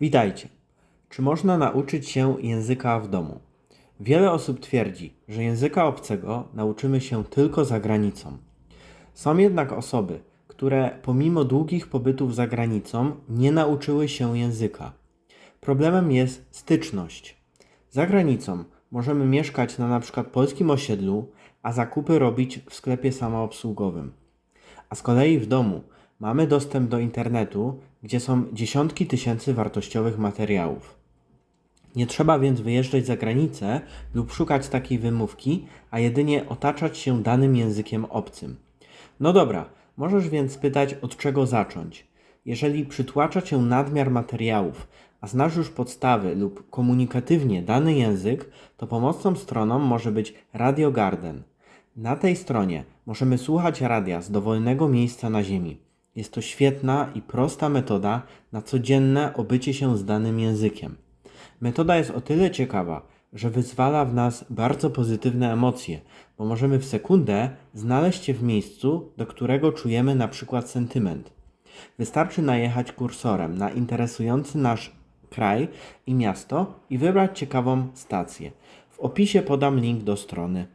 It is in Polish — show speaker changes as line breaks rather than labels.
Witajcie. Czy można nauczyć się języka w domu? Wiele osób twierdzi, że języka obcego nauczymy się tylko za granicą. Są jednak osoby, które pomimo długich pobytów za granicą nie nauczyły się języka. Problemem jest styczność. Za granicą możemy mieszkać na np. polskim osiedlu, a zakupy robić w sklepie samoobsługowym. A z kolei w domu mamy dostęp do internetu, gdzie są dziesiątki tysięcy wartościowych materiałów. Nie trzeba więc wyjeżdżać za granicę lub szukać takiej wymówki, a jedynie otaczać się danym językiem obcym. No dobra, możesz więc pytać, od czego zacząć. Jeżeli przytłacza cię nadmiar materiałów, a znasz już podstawy lub komunikatywnie dany język, to pomocną stroną może być Radio Garden. Na tej stronie możemy słuchać radia z dowolnego miejsca na Ziemi. Jest to świetna i prosta metoda na codzienne obycie się z danym językiem. Metoda jest o tyle ciekawa, że wyzwala w nas bardzo pozytywne emocje, bo możemy w sekundę znaleźć się w miejscu, do którego czujemy na przykład sentyment. Wystarczy najechać kursorem na interesujący nasz kraj i miasto i wybrać ciekawą stację. W opisie podam link do strony.